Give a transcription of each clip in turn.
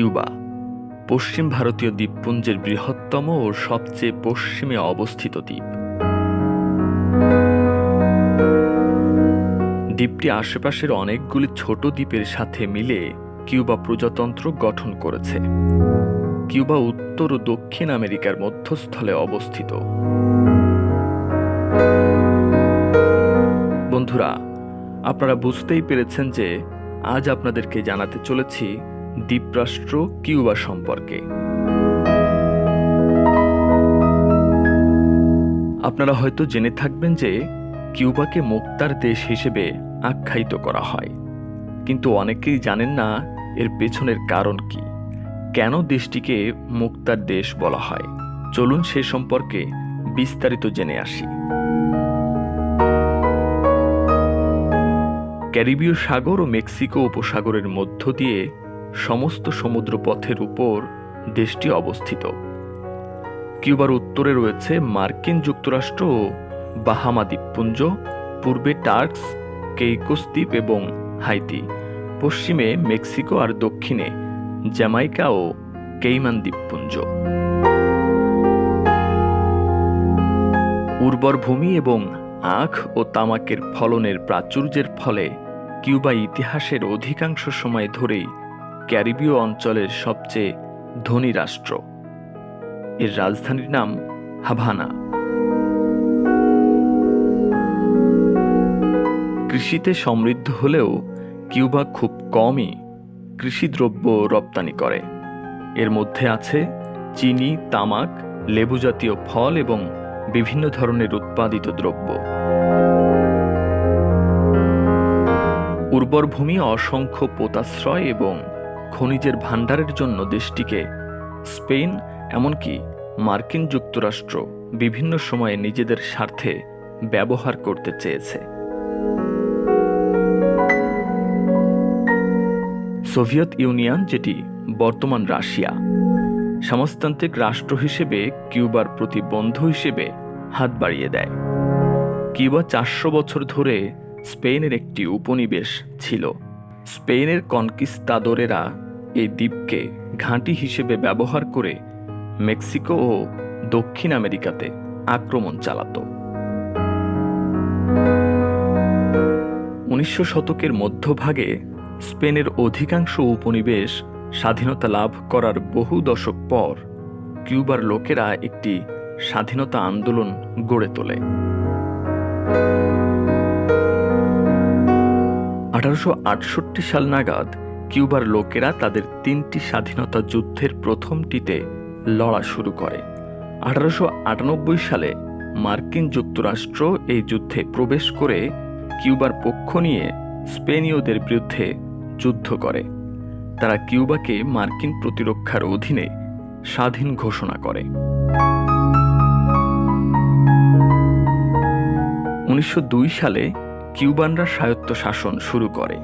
Cuba, পশ্চিম ভারতীয় দ্বীপপুঞ্জের বৃহত্তম ও সবচেয়ে পশ্চিমে অবস্থিত দ্বীপ। দ্বীপটি আশেপাশের অনেকগুলি ছোট দ্বীপের সাথে মিলে কিউবা প্রজাতন্ত্র গঠন করেছে। কিউবা উত্তর ও দক্ষিণ আমেরিকার মধ্যস্থলে অবস্থিত। বন্ধুরা, আপনারা বুঝতেই পেরেছেন যে আজ আপনাদেরকে জানাতে চলেছি দ্বীপরাষ্ট্র কিউবা সম্পর্কে। আপনারা হয়তো জেনে থাকবেন যে কিউবাকে মুক্তার দেশ হিসেবে আখ্যায়িত করা হয়। কিন্তু অনেকেই জানেন না এর পেছনের কারণ কি। কেন দেশটিকে মুক্তার দেশ বলা হয়? চলুন সে সম্পর্কে বিস্তারিত জেনে আসি। ক্যারিবীয় সাগর ও মেক্সিকো উপসাগরের মধ্য দিয়ে সমস্ত সমুদ্র পথের উপর দেশটি অবস্থিত। কিউবার উত্তরে রয়েছে মার্কিন যুক্তরাষ্ট্র, বাহামা দ্বীপপুঞ্জ, পূর্বে টার্কস, কেইকোস দ্বীপ এবং হাইতি, পশ্চিমে মেক্সিকো আর দক্ষিণে জ্যামাইকা ও কেইমান দ্বীপপুঞ্জ। উর্বর ভূমি এবং আখ ও তামাকের ফলনের প্রাচুর্যের ফলে কিউবা ইতিহাসের অধিকাংশ সময় ধরেই ক্যারিবীয় অঞ্চলের সবচেয়ে ধনী রাষ্ট্র। এর রাজধানীর নাম হাভানা। কৃষিতে সমৃদ্ধ হলেও কিউবা খুব কমই কৃষিদ্রব্য রপ্তানি করে। এর মধ্যে আছে চিনি, তামাক লেবু জাতীয় ফল এবং বিভিন্ন ধরনের উৎপাদিত দ্রব্য। উর্বর ভূমি অসংখ্য পোতাশ্রয় এবং খনিজের ভাণ্ডারের জন্য দেশটিকে স্পেন, এমনকি মার্কিন যুক্তরাষ্ট্র বিভিন্ন সময়ে নিজেদের স্বার্থে ব্যবহার করতে চেয়েছে। সোভিয়েত ইউনিয়ন, যেটি বর্তমান রাশিয়া, সমাজতান্ত্রিক রাষ্ট্র হিসেবে কিউবার প্রতি বন্ধু হিসেবে হাত বাড়িয়ে দেয়। কিউবা চারশো বছর ধরে স্পেনের একটি উপনিবেশ ছিল। স্পেনের কনকিস্তাদোরেরা এই দ্বীপকে ঘাঁটি হিসেবে ব্যবহার করে মেক্সিকো ও দক্ষিণ আমেরিকাতে আক্রমণ চালাত। উনিশশো শতকের মধ্যভাগে স্পেনের অধিকাংশ উপনিবেশ স্বাধীনতা লাভ করার বহু দশক পর কিউবার লোকেরা একটি স্বাধীনতা আন্দোলন গড়ে তোলে। আঠারোশো আটষট্টি সাল নাগাদ কিউবার লোকেরা তাদের তিনটি স্বাধীনতা যুদ্ধের প্রথমটিতে লড়া শুরু করে। আঠারোশো আটানব্বই সালে মার্কিন যুক্তরাষ্ট্র এই যুদ্ধে প্রবেশ করে কিউবার পক্ষ নিয়ে স্পেনীয়দের বিরুদ্ধে যুদ্ধ করে। তারা কিউবাকে মার্কিন প্রতিরক্ষার অধীনে স্বাধীন ঘোষণা করে। উনিশশো দুই সালে কিউবানরা স্বায়ত্ত শাসন শুরু করে।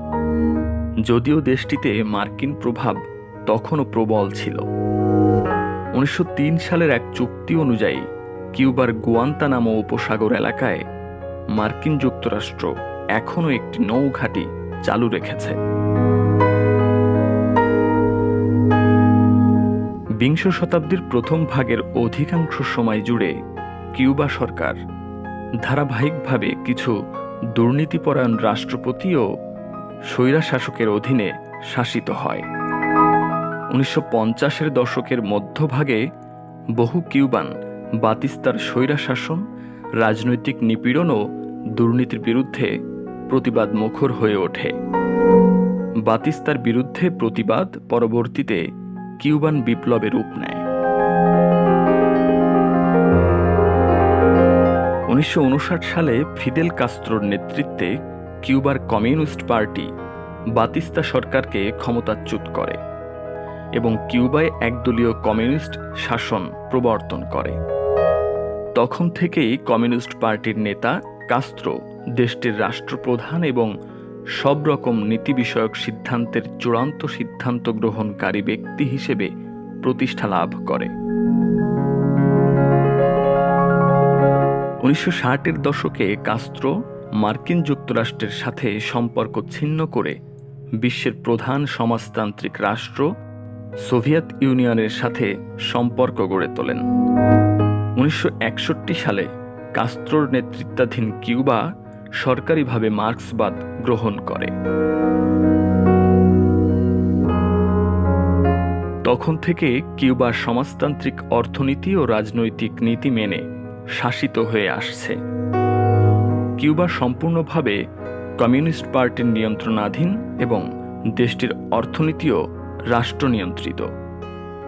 যদিও দেশটিতে মার্কিন প্রভাব তখনও প্রবল ছিল। উনিশশো তিন সালের এক চুক্তি অনুযায়ী কিউবার গুয়ান্তানামো উপসাগর এলাকায় মার্কিন যুক্তরাষ্ট্র এখনও একটি নৌঘাঁটি চালু রেখেছে। বিংশ শতাব্দীর প্রথম ভাগের অধিকাংশ সময় জুড়ে কিউবা সরকার ধারাবাহিকভাবে কিছু দুর্নীতিপরায়ণ রাষ্ট্রপতিও স্বৈরাশাসকের অধীনে শাসিত হয়। উনিশশো পঞ্চাশের দশকের মধ্যভাগে বহু কিউবান বাতিস্তার স্বৈরাশাসন, রাজনৈতিক নিপীড়ন ও দুর্নীতির বিরুদ্ধে প্রতিবাদ মুখর হয়ে ওঠে। বাতিস্তার বিরুদ্ধে প্রতিবাদ পরবর্তীতে কিউবান বিপ্লবে রূপ নেয়। উনিশশো উনষাট সালে ফিদেল কাস্ত্রোর নেতৃত্বে কিউবার কমিউনিস্ট পার্টি বাতিস্তা সরকারকে ক্ষমতাচ্যুত করে এবং কিউবায় একদলীয় কমিউনিস্ট শাসন প্রবর্তন করে। তখন থেকেই কমিউনিস্ট পার্টির নেতা কাস্ত্রো দেশটির রাষ্ট্রপ্রধান এবং সব রকম নীতি বিষয়ক সিদ্ধান্তের চূড়ান্ত সিদ্ধান্ত গ্রহণকারী ব্যক্তি হিসেবে প্রতিষ্ঠা লাভ করে। উনিশশো ষাটের দশকে কাস্ত্রো মার্কিন যুক্তরাষ্ট্রের সাথে সম্পর্ক ছিন্ন করে বিশ্বের প্রধান সমাজতান্ত্রিক রাষ্ট্র সোভিয়েত ইউনিয়নের সাথে সম্পর্ক গড়ে তোলেন। উনিশশো একষট্টি সালে কাস্ত্রোর নেতৃত্বাধীন কিউবা সরকারিভাবে মার্ক্সবাদ গ্রহণ করে। তখন থেকে কিউবার সমাজতান্ত্রিক অর্থনীতি ও রাজনৈতিক নীতি মেনে শাসিত হয়ে আসছে। কিউবা সম্পূর্ণভাবে কমিউনিস্ট পার্টির নিয়ন্ত্রণাধীন এবং দেশটির অর্থনীতিও রাষ্ট্র নিয়ন্ত্রিত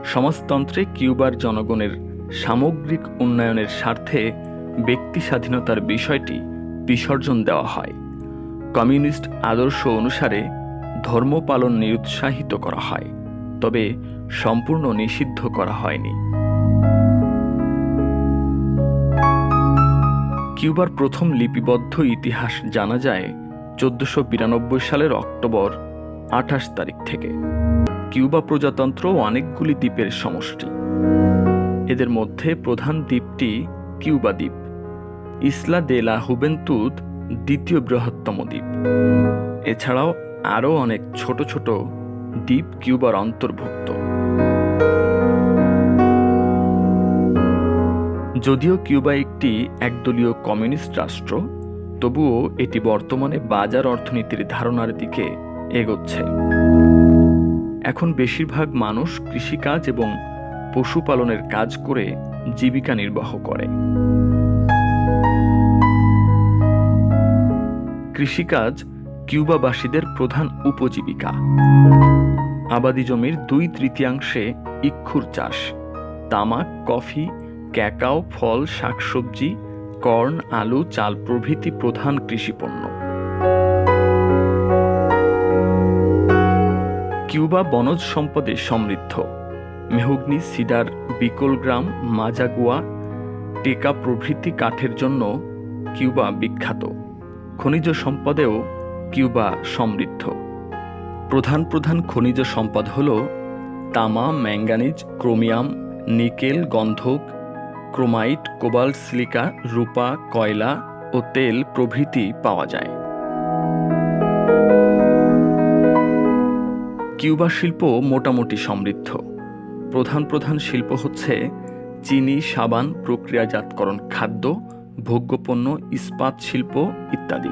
সমাজতন্ত্রে কিউবার জনগণের সামগ্রিক উন্নয়নের স্বার্থে ব্যক্তি স্বাধীনতার বিষয়টি বিসর্জন দেওয়া হয়। কমিউনিস্ট আদর্শ অনুসারে ধর্ম পালন নিরুৎসাহিত করা হয়, তবে সম্পূর্ণ নিষিদ্ধ করা হয়নি। কিউবার প্রথম লিপিবদ্ধ ইতিহাস জানা যায় চোদ্দশো বিরানব্বই সালের অক্টোবর আঠাশ তারিখ থেকে। কিউবা প্রজাতন্ত্র অনেকগুলি দ্বীপের সমষ্টি। এদের মধ্যে প্রধান দ্বীপটি কিউবা দ্বীপ। ইসলা দে লা হুবেন্তুদ দ্বিতীয় বৃহত্তম দ্বীপ। এছাড়াও আরও অনেক ছোট ছোট দ্বীপ কিউবার অন্তর্ভুক্ত। যদিও কিউবা একটি একদলীয় কমিউনিস্ট রাষ্ট্র, তবুও এটি বর্তমানে বাজার অর্থনীতির ধারণার দিকে এগোচ্ছে। এখন বেশিরভাগ মানুষ কৃষিকাজ এবং পশুপালনের কাজ করে জীবিকা নির্বাহ করে। কৃষিকাজ কিউবাবাসীদের প্রধান উপজীবিকা। আবাদি জমির দুই তৃতীয়াংশে ইক্ষুর চাষ, তামাক, কফি ক্যাকাও, ফল, শাকসবজি, কর্ন, আলু, চাল প্রভৃতি প্রধান কৃষিপণ্য। কিউবা বনজ সম্পদে সমৃদ্ধ। মেহগ্নি, সিডার বিকলগ্রাম মাজাগুয়া, টেকা প্রভৃতি কাঠের জন্য কিউবা বিখ্যাত। খনিজ সম্পদেও কিউবা সমৃদ্ধ। প্রধান প্রধান খনিজ সম্পদ হল তামা, ম্যাঙ্গানিজ, ক্রোমিয়াম, নিকেল, গন্ধক ক্রোমাইট, কোবাল্ট, সিলিকা, রূপা, কয়লা ও তেল প্রভৃতি পাওয়া যায়। কিউবা শিল্প মোটামুটি সমৃদ্ধ। প্রধান প্রধান শিল্প হচ্ছে চিনি, সাবান, প্রক্রিয়াজাতকরণ খাদ্য, ভোগ্যপণ্য, ইস্পাত শিল্প ইত্যাদি।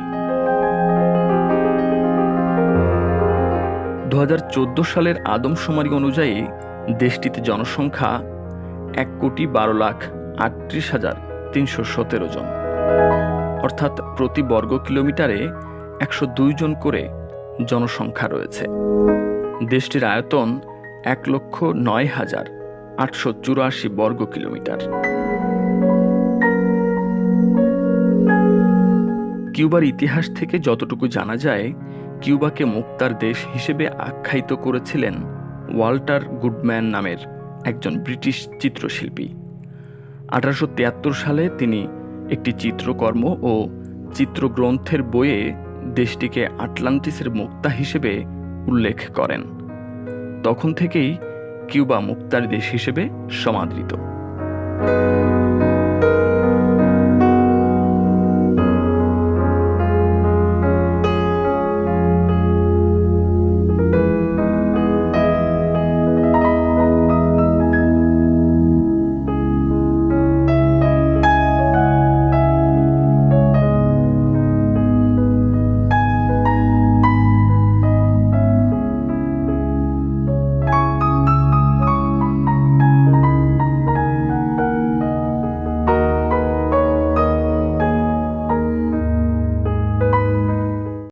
দু হাজার চোদ্দ সালের আদমশুমারি অনুযায়ী দেশটিতে জনসংখ্যা এক কোটি বারো লাখ আটত্রিশ হাজার তিনশো সতেরো জন। অর্থাৎ প্রতি বর্গ কিলোমিটারে একশো দুই জন করে জনসংখ্যা রয়েছে। দেশটির আয়তন এক লক্ষ নয় হাজার আটশো চুরাশি বর্গ কিলোমিটার। কিউবার ইতিহাস থেকে যতটুকু জানা যায়, কিউবাকে মুক্তার দেশ হিসেবে আখ্যায়িত করেছিলেন ওয়াল্টার গুডম্যান নামের একজন ব্রিটিশ চিত্রশিল্পী। আঠারোশো তিয়াত্তর সালে তিনি একটি চিত্রকর্ম ও চিত্রগ্রন্থের বইয়ে দেশটিকে আটলান্টিসের মুক্তা হিসেবে উল্লেখ করেন। তখন থেকেই কিউবা মুক্তার দেশ হিসেবে সমাদৃত।